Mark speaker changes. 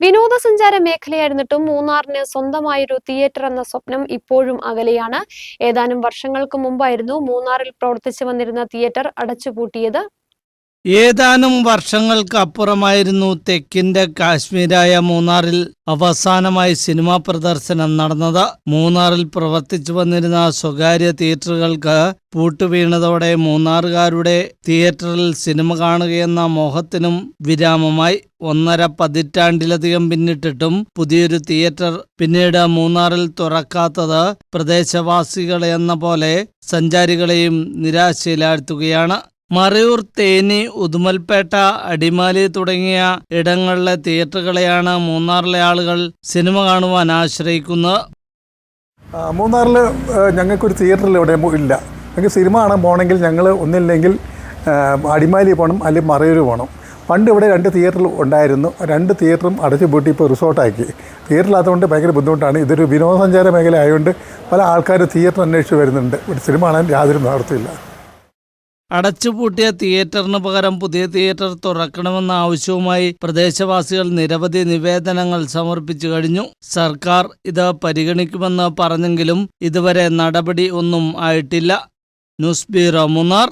Speaker 1: വിനോദസഞ്ചാര മേഖലയായിരുന്നിട്ടും മൂന്നാറിന് സ്വന്തമായൊരു തിയേറ്റർ എന്ന സ്വപ്നം ഇപ്പോഴും അകലെയാണ്. ഏതാനും വർഷങ്ങൾക്ക് മുമ്പായിരുന്നു മൂന്നാറിൽ പ്രവർത്തിച്ചു വന്നിരുന്ന തിയേറ്റർ അടച്ചുപൂട്ടിയത്
Speaker 2: ഏതാനും വർഷങ്ങൾക്കപ്പുറമായിരുന്നു തെക്കിന്റെ കാശ്മീരായ മൂന്നാറിൽ അവസാനമായി സിനിമാ പ്രദർശനം നടന്നത്. മൂന്നാറിൽ പ്രവർത്തിച്ചു വന്നിരുന്ന സ്വകാര്യ തിയേറ്ററുകൾക്ക് പൂട്ടുവീണതോടെ മൂന്നാറുകാരുടെ തിയേറ്ററിൽ സിനിമ കാണുകയെന്ന മോഹത്തിനും വിരാമമായി. ഒന്നര പതിറ്റാണ്ടിലധികം പിന്നിട്ടിട്ടും പുതിയൊരു തിയേറ്റർ പിന്നീട് മൂന്നാറിൽ തുറക്കാത്തത് പ്രദേശവാസികളെന്ന പോലെ സഞ്ചാരികളെയും നിരാശയിലാഴ്ത്തുകയാണ്. മറയൂർ തേനി ഉദുമൽപേട്ട അടിമാലി തുടങ്ങിയ ഇടങ്ങളിലെ തിയേറ്ററുകളെയാണ് മൂന്നാറിലെ ആളുകൾ സിനിമ കാണുവാൻ ആശ്രയിക്കുന്നത്.
Speaker 3: മൂന്നാറിൽ ഞങ്ങൾക്കൊരു തിയേറ്ററിൽ ഇവിടെ ഇല്ല. ഞങ്ങൾക്ക് സിനിമ കാണാൻ പോകണമെങ്കിൽ ഞങ്ങൾ ഒന്നില്ലെങ്കിൽ അടിമാലി പോകണം അല്ലെങ്കിൽ മറയൂർ പോകണം. പണ്ട് ഇവിടെ രണ്ട് തിയേറ്റർ ഉണ്ടായിരുന്നു. രണ്ട് തിയേറ്ററും അടച്ചു പൂട്ടി ഇപ്പോൾ റിസോർട്ടാക്കി. തിയേറ്ററില്ലാത്തതുകൊണ്ട് ഭയങ്കര ബുദ്ധിമുട്ടാണ്. ഇതൊരു വിനോദസഞ്ചാര മേഖല ആയതുകൊണ്ട് പല ആൾക്കാരും തിയേറ്റർ അന്വേഷിച്ച് വരുന്നുണ്ട്. ഒരു സിനിമ കാണാൻ യാതൊരു നിവൃത്തിയില്ല
Speaker 2: അടച്ചുപൂട്ടിയ തിയേറ്ററിന് പകരം പുതിയ തിയേറ്റർ തുറക്കണമെന്ന ആവശ്യവുമായി പ്രദേശവാസികൾ നിരവധി നിവേദനങ്ങൾ സമർപ്പിച്ചു കഴിഞ്ഞു. സർക്കാർ ഇത് പരിഗണിക്കുമെന്ന് പറഞ്ഞെങ്കിലും ഇതുവരെ നടപടി ഒന്നും ആയിട്ടില്ല. News bureau Munnar.